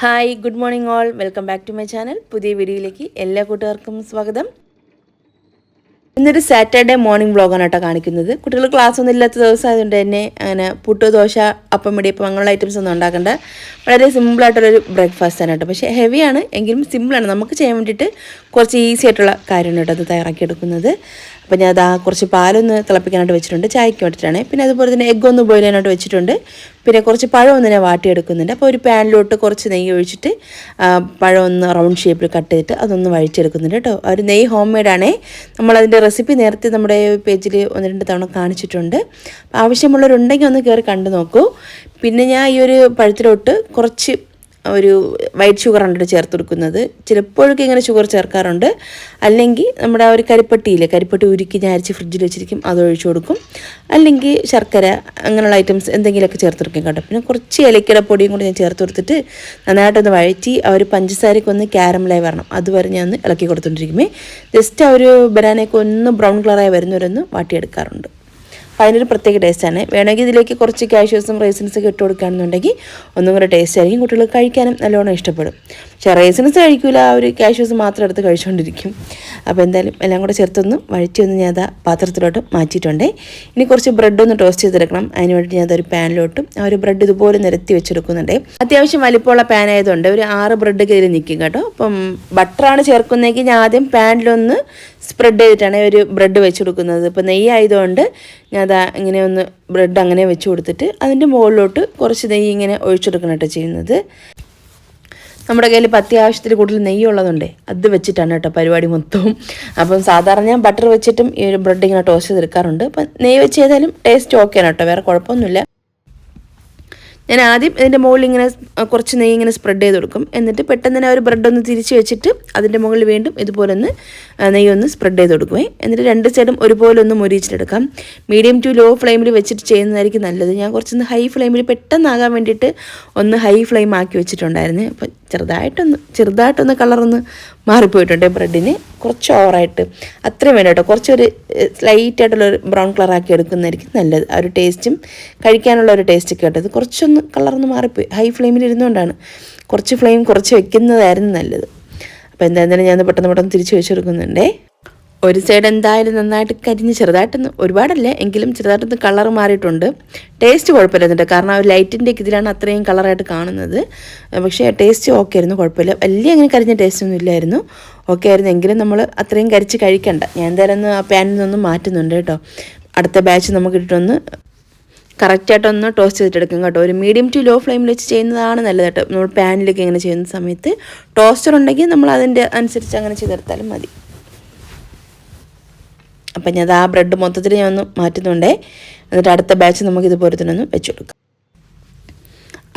Hi good morning all. Welcome back to my channel. പുതിയ വീഡിയോയിലേക്ക് എല്ലാ കൂട്ടുകാർക്കും സ്വാഗതം. ഇന്നൊരു സാറ്റർഡേ മോർണിംഗ് വ്ളോഗാണ് കേട്ടോ കാണിക്കുന്നത്. കുട്ടികൾ ക്ലാസ് ഒന്നും ഇല്ലാത്ത ദിവസം ആയതുകൊണ്ട് തന്നെ അങ്ങനെ പുട്ട് ദോശ അപ്പം ഇടിയപ്പം അങ്ങനെയുള്ള ഐറ്റംസ് ഒന്നും ഉണ്ടാക്കേണ്ട. വളരെ സിമ്പിളായിട്ടുള്ളൊരു ബ്രേക്ക്ഫാസ്റ്റ് ആണ് കേട്ടോ. പക്ഷേ ഹെവിയാണ് എങ്കിലും സിമ്പിളാണ് നമുക്ക് ചെയ്യാൻ വേണ്ടിയിട്ട് കുറച്ച് ഈസി ആയിട്ടുള്ള കാര്യമാണ് കേട്ടോ അത് തയ്യാറാക്കി എടുക്കുന്നത് അപ്പോൾ ഞാൻ അതാ കുറച്ച് പാലൊന്ന് തിളപ്പിക്കാനായിട്ട് വെച്ചിട്ടുണ്ട് ചായക്ക് വേണ്ടിയിട്ടാണ്. പിന്നെ അതുപോലെ തന്നെ എഗ്ഗ് ഒന്ന് ബോയിൽ ചെയ്യാനായിട്ട് വെച്ചിട്ടുണ്ട്. പിന്നെ കുറച്ച് പഴം ഒന്ന് ഞാൻ വാട്ടിയെടുക്കുന്നുണ്ട്. അപ്പോൾ ഒരു പാനിലോട്ട് കുറച്ച് നെയ്യ് ഒഴിച്ചിട്ട് പഴം ഒന്ന് റൗണ്ട് ഷേപ്പിൽ കട്ട് ചെയ്തിട്ട് അതൊന്ന് വഴിച്ചെടുക്കുന്നുണ്ട് കേട്ടോ. ഒരു നെയ്യ് ഹോം മെയ്ഡാണേ നമ്മളതിന്റെ റെസിപ്പി നേരത്തെ നമ്മുടെ പേജിൽ ഒന്ന് രണ്ട് തവണ കാണിച്ചിട്ടുണ്ട്. ആവശ്യമുള്ളവരുണ്ടെങ്കിൽ ഒന്ന് കയറി കണ്ടു നോക്കൂ. പിന്നെ ഞാൻ ഈ ഒരു പഴത്തിലോട്ട് കുറച്ച് ഒരു വൈറ്റ് ഷുഗർ ആണ് ചേർത്ത് കൊടുക്കുന്നത്. ചിലപ്പോഴൊക്കെ ഇങ്ങനെ ഷുഗർ ചേർക്കാറുണ്ട്. അല്ലെങ്കിൽ നമ്മുടെ ആ ഒരു കരിപ്പട്ടിയില്ലേ കരിപ്പട്ടി ഉരുക്കി ഞാൻ അരിച്ച് ഫ്രിഡ്ജിൽ വെച്ചിരിക്കും അത് ഒഴിച്ചു കൊടുക്കും. അല്ലെങ്കിൽ ശർക്കര അങ്ങനെയുള്ള ഐറ്റംസ് എന്തെങ്കിലുമൊക്കെ ചേർത്ത് കൊടുക്കും കേട്ടോ. പിന്നെ കുറച്ച് ഏലക്കയുടെ പൊടിയും കൂടി ഞാൻ ചേർത്ത് കൊടുത്തിട്ട് നന്നായിട്ടൊന്ന് വഴറ്റി ആ ഒരു പഞ്ചസാരയ്ക്ക് ഒന്ന് ക്യാരമലായി വരണം. അതുവരെ ഞാൻ ഒന്ന് ഇളക്കി കൊടുത്തുകൊണ്ടിരിക്കുമേ ജസ്റ്റ് ആ ഒരു ബനാനയൊക്കെ ഒന്ന് ബ്രൗൺ കളറായി വരുന്നവരൊന്ന് വാട്ടിയെടുക്കാറുണ്ട്. അപ്പോൾ അതിനൊരു പ്രത്യേക ടേസ്റ്റാണ് വേണമെങ്കിൽ ഇതിലേക്ക് കുറച്ച് കാഷ്യൂസും റേസിൻസൊക്കെ ഇട്ട് കൊടുക്കുകയാണെന്നുണ്ടെങ്കിൽ ഒന്നും കൂടെ ടേസ്റ്റ് ആയിരിക്കും കുട്ടികൾക്ക് കഴിക്കാനും നല്ലോണം ഇഷ്ടപ്പെടും. പക്ഷേ റേസിൻസ് കഴിക്കില്ല ആ ഒരു കാഷ്യൂസ് മാത്രം എടുത്ത് കഴിച്ചുകൊണ്ടിരിക്കും അപ്പോൾ എന്തായാലും എല്ലാം കൂടെ ചേർത്തൊന്ന് വഴിച്ചൊന്ന് ഞാൻ അതാ പാത്രത്തിലോട്ട് മാറ്റിയിട്ടുണ്ടേ. ഇനി കുറച്ച് ബ്രെഡ് ഒന്ന് ടോസ്റ്റ് ചെയ്തെടുക്കണം. അതിന് വേണ്ടി ഞാൻ അതൊരു പാനിലോട്ടും ആ ഒരു ബ്രെഡ് ഇതുപോലെ നിരത്തി വെച്ചെടുക്കുന്നുണ്ട്. അത്യാവശ്യം വലിപ്പമുള്ള പാൻ ആയതുകൊണ്ട് ഒരു ആറ് ബ്രെഡ് കയറി നിൽക്കും കേട്ടോ. അപ്പം ബട്ടറാണ് ചേർക്കുന്നതെങ്കിൽ ഞാൻ ആദ്യം പാനിലൊന്ന് സ്പ്രെഡ് ചെയ്തിട്ടാണ് ഒരു ബ്രെഡ് വെച്ച് കൊടുക്കുന്നത്. ഇപ്പോൾ നെയ്യ് ആയതുകൊണ്ട് ഞാൻ അതാ ഇങ്ങനെ ഒന്ന് ബ്രെഡ് അങ്ങനെ വെച്ച് കൊടുത്തിട്ട് അതിന്റെ മുകളിലോട്ട് കുറച്ച് നെയ്യ് ഇങ്ങനെ ഒഴിച്ചെടുക്കണം കേട്ടോ ചെയ്യുന്നത്. നമ്മുടെ കയ്യിൽ ഇപ്പോൾ അത്യാവശ്യത്തിൽ കൂടുതൽ നെയ്യ് ഉള്ളതുണ്ടേ അത് വെച്ചിട്ടാണ് കേട്ടോ പരിപാടി മൊത്തവും അപ്പം സാധാരണ ഞാൻ ബട്ടർ വെച്ചിട്ടും ഈ ഒരു ബ്രെഡ് ഇങ്ങനെ ടോസ്റ്റ് ചെയ്തെടുക്കാറുണ്ട്. അപ്പം നെയ്യ് വെച്ച് ചെയ്താലും ടേസ്റ്റ് ഓക്കെയാണ് കേട്ടോ വേറെ കുഴപ്പമൊന്നുമില്ല. ഞാൻ ആദ്യം ഇതിന്റെ മുകളിൽ ഇങ്ങനെ കുറച്ച് നെയ്യ് ഇങ്ങനെ സ്പ്രെഡ് ചെയ്ത് കൊടുക്കും. എന്നിട്ട് പെട്ടെന്ന് തന്നെ ഒരു ബ്രെഡ് ഒന്ന് തിരിച്ച് വെച്ചിട്ട് അതിന്റെ മുകളിൽ വീണ്ടും ഇതുപോലെ ഒന്ന് നെയ്യ് ഒന്ന് സ്പ്രെഡ് ചെയ്ത് കൊടുക്കുമേ എന്നിട്ട് രണ്ട് സൈഡും ഒരുപോലെ ഒന്ന് മുരിച്ചിട്ടെടുക്കാം മീഡിയം ടു ലോ ഫ്ലെയിമിൽ വെച്ചിട്ട് ചെയ്യുന്നതായിരിക്കും നല്ലത്. ഞാൻ കുറച്ചൊന്ന് ഹൈ ഫ്ലെയിമിൽ പെട്ടെന്നാകാൻ വേണ്ടിയിട്ട് ഒന്ന് ഹൈ ഫ്ലെയിം ആക്കി വെച്ചിട്ടുണ്ടായിരുന്നു. അപ്പം ചെറുതായിട്ടൊന്ന് ചെറുതായിട്ടൊന്ന് കളറൊന്ന് മാറിപ്പോയിട്ടുണ്ട് ബ്രെഡിന്. കുറച്ച് ഓവറായിട്ട്. അത്രയും വേണ്ട കേട്ടോ കുറച്ചൊരു സ്ലൈറ്റ് ഒരു ബ്രൗൺ കളറാക്കി എടുക്കുന്നതായിരിക്കും നല്ലത്. ആ ഒരു ടേസ്റ്റും കഴിക്കാനുള്ള ഒരു ടേസ്റ്റ് ഒക്കെ കേട്ടത് കുറച്ചൊന്ന് കളറൊന്ന് മാറിപ്പോയി. ഹൈ ഫ്ലെയിമിൽ ഇരുന്നുകൊണ്ടാണ്. കുറച്ച് ഫ്ലെയിം കുറച്ച് വെക്കുന്നതായിരുന്നു നല്ലത്. അപ്പോൾ എന്തായിരുന്നാലും ഞാൻ പെട്ടെന്ന് പെട്ടെന്ന് തിരിച്ച് വെച്ചെടുക്കുന്നുണ്ടേ. ഒരു സൈഡ് എന്തായാലും നന്നായിട്ട് കരിഞ്ഞ് ചെറുതായിട്ടൊന്ന് ഒരുപാടല്ല എങ്കിലും ചെറുതായിട്ടൊന്ന് കളർ മാറിയിട്ടുണ്ട്. ടേസ്റ്റ് കുഴപ്പമില്ല എന്നിട്ട്. കാരണം ആ ലൈറ്റിന്റെ ഇതിലാണ് അത്രയും കളറായിട്ട് കാണുന്നത്. പക്ഷേ ടേസ്റ്റ് ഓക്കെ ആയിരുന്നു കുഴപ്പമില്ല. വലിയ അങ്ങനെ കരിഞ്ഞ ടേസ്റ്റ് ഒന്നും ഇല്ലായിരുന്നു. ഓക്കെ ആയിരുന്നു. എങ്കിലും നമ്മൾ അത്രയും കരിച്ച് കഴിക്കണ്ട. ഞാൻ എന്തായാലും ഒന്ന് ആ പാനിൽ നിന്നൊന്നും മാറ്റുന്നുണ്ട് കേട്ടോ. അടുത്ത ബാച്ച് നമുക്ക് ഇട്ടിട്ടൊന്ന് കറക്റ്റായിട്ടൊന്ന് ടോസ്റ്റ് ചെയ്തിട്ടെടുക്കും കേട്ടോ. ഒരു മീഡിയം ടു ലോ ഫ്ലെയിമിൽ വെച്ച് ചെയ്യുന്നതാണ് നല്ലത് കേട്ടോ. നമ്മൾ പാനിലൊക്കെ ഇങ്ങനെ ചെയ്യുന്ന സമയത്ത് ടോസ്റ്റർ ഉണ്ടെങ്കിൽ നമ്മൾ അതിന്റെ അനുസരിച്ച് അങ്ങനെ ചെയ്തെടുത്താലും മതി. അപ്പം ഞാൻ ആ ബ്രെഡ് മൊത്തത്തിൽ ഞാൻ ഒന്ന് മാറ്റുന്നുണ്ടേ. എന്നിട്ട് അടുത്ത ബാച്ച് നമുക്ക് ഇതുപോലെ തന്നെ ഒന്ന് വെച്ച് കൊടുക്കാം.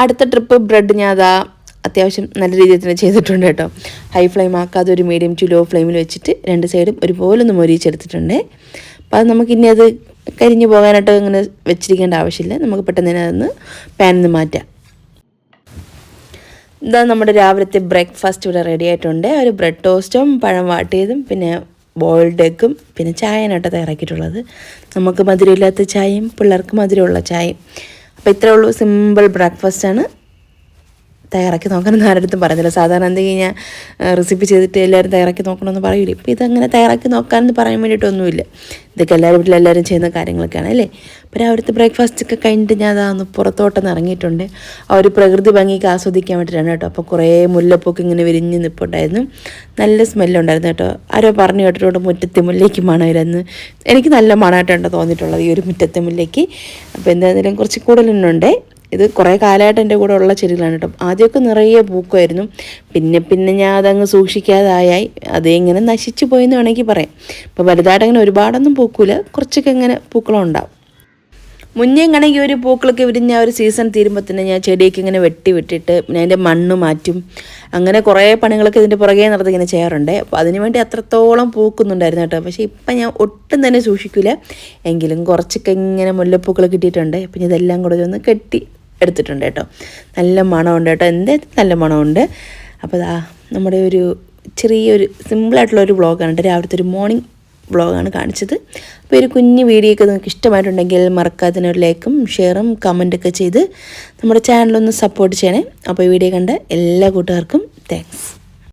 അടുത്ത ട്രിപ്പ് ബ്രെഡ് ഞാൻ അതാ അത്യാവശ്യം നല്ല രീതിയിൽ തന്നെ ചെയ്തിട്ടുണ്ട് കേട്ടോ. ഹൈ ഫ്ലെയിം ആക്കാതെ ഒരു മീഡിയം ടു ലോ ഫ്ലെയിമിൽ വെച്ചിട്ട് രണ്ട് സൈഡും ഒരുപോലെ ഒന്ന് മൊരിയിച്ചെടുത്തിട്ടുണ്ട് അപ്പോൾ അത് നമുക്ക് ഇനി അത് കരിഞ്ഞു പോകാനായിട്ട് ഇങ്ങനെ വെച്ചിരിക്കേണ്ട ആവശ്യമില്ല. നമുക്ക് പെട്ടെന്ന് തന്നെ അതൊന്ന് പാനിൽ നിന്ന് മാറ്റാം. ഇതാ നമ്മുടെ രാവിലത്തെ ബ്രേക്ക്ഫാസ്റ്റ് ഇവിടെ റെഡി ആയിട്ടുണ്ട്. ഒരു ബ്രെഡ് ടോസ്റ്റും പഴം വാട്ടിയതും പിന്നെ ബോയിൽഡ് എഗ്ഗും പിന്നെ ചായനായിട്ട് തയ്യാറാക്കിയിട്ടുള്ളത്. നമുക്ക് മധുരമില്ലാത്ത ചായയും പിള്ളേർക്ക് മധുരമുള്ള ചായയും. അപ്പോൾ ഇത്രേ ഉള്ളൂ. സിമ്പിൾ ബ്രേക്ക്ഫാസ്റ്റാണ് തയ്യാറാക്കി നോക്കണം ആരുടെ അടുത്തും പറയുന്നില്ല. സാധാരണ എന്തെങ്കിലും ഞാൻ റെസിപ്പി ചെയ്തിട്ട് എല്ലാവരും തയ്യാറാക്കി നോക്കണമെന്ന് പറയൂലേ. ഇപ്പോൾ ഇതങ്ങനെ തയ്യാറാക്കി നോക്കാമെന്ന് പറയാൻ വേണ്ടിയിട്ടൊന്നുമില്ല. ഇതൊക്കെ എല്ലാവരും വീട്ടിൽ എല്ലാവരും ചെയ്യുന്ന കാര്യങ്ങളൊക്കെയാണ് അല്ലേ? അപ്പോൾ ബ്രേക്ക്ഫാസ്റ്റ് ഒക്കെ കഴിഞ്ഞിട്ട് ഞാൻ അതൊന്ന് പുറത്തോട്ടം ഇറങ്ങിയിട്ടുണ്ട്. ആ ഒരു പ്രകൃതി ഭംഗിക്ക് ആസ്വദിക്കാൻ വേണ്ടിയിട്ടാണ് കേട്ടോ. അപ്പോൾ കുറേ മുല്ലപ്പൊക്കെ ഇങ്ങനെ വിരിഞ്ഞ് നിൽപ്പുണ്ടായിരുന്നു നല്ല സ്മെല്ലുണ്ടായിരുന്നു കേട്ടോ. ആരോ പറഞ്ഞു കേട്ടിട്ടുണ്ട് മുറ്റത്തെ മുല്ലേക്ക് മണവരുന്നു എനിക്ക് നല്ല മണമായിട്ടാണ് തോന്നിയിട്ടുള്ളത് ഈ ഒരു മുറ്റത്തെ മുല്ലേക്ക് അപ്പോൾ എന്തായാലും കുറച്ച് കൂടുതലുണ്ടേ ഇത് കുറേ കാലമായിട്ട് എന്റെ കൂടെ ഉള്ള ചെടികളാണ് കേട്ടോ. ആദ്യമൊക്കെ നിറയെ പൂക്കുമായിരുന്നു. പിന്നെ പിന്നെ ഞാൻ അതങ്ങ് സൂക്ഷിക്കാതായി. അത് ഇങ്ങനെ നശിച്ചു പോയെന്ന് വേണമെങ്കിൽ പറയാം. ഇപ്പോൾ വലുതായിട്ട് അങ്ങനെ ഒരുപാടൊന്നും പൂക്കൂല. കുറച്ചൊക്കെ ഇങ്ങനെ പൂക്കളും ഉണ്ടാവും. മുന്നേ ഇങ്ങനെങ്കിൽ ഒരു പൂക്കളൊക്കെ വിരിഞ്ഞ ഒരു സീസൺ തീരുമ്പോൾ തന്നെ ഞാൻ ചെടിയൊക്കെ ഇങ്ങനെ വെട്ടി വിട്ടിട്ട് പിന്നെ അതിന്റെ മണ്ണ് മാറ്റും. അങ്ങനെ കുറേ പണികളൊക്കെ ഇതിന്റെ പുറകെ നടത്തി ഇങ്ങനെ ചെയ്യാറുണ്ട്. അപ്പോൾ അതിന് വേണ്ടി അത്രത്തോളം പൂക്കുന്നുണ്ടായിരുന്നു കേട്ടോ. പക്ഷേ ഇപ്പം ഞാൻ ഒട്ടും തന്നെ സൂക്ഷിക്കില്ല എങ്കിലും കുറച്ചൊക്കെ ഇങ്ങനെ മുല്ലപ്പൂക്കൾ കിട്ടിയിട്ടുണ്ട്. അപ്പം ഇതെല്ലാം കൂടെ ഒന്ന് കെട്ടി എടുത്തിട്ടുണ്ട് കേട്ടോ. നല്ല മണമുണ്ട് കേട്ടോ. എന്തായാലും നല്ല മണമുണ്ട്. അപ്പോൾ ദാ നമ്മുടെ ഒരു ചെറിയൊരു സിമ്പിളായിട്ടുള്ള ഒരു വ്ളോഗാണ് കേട്ടോ. രാവിലത്തെ ഒരു മോർണിംഗ് വ്ളോഗാണ് കാണിച്ചത്. അപ്പോൾ ഒരു കുഞ്ഞ് വീഡിയോ ഒക്കെ നിങ്ങൾക്ക് ഇഷ്ടമായിട്ടുണ്ടെങ്കിൽ മറക്കാതെ ഒരു ലൈക്കും ഷെയറും കമന്റൊക്കെ ചെയ്ത് നമ്മുടെ ചാനലൊന്ന് സപ്പോർട്ട് ചെയ്യണേ. അപ്പോൾ ഈ വീഡിയോ കണ്ട എല്ലാ കൂട്ടുകാർക്കും താങ്ക്സ്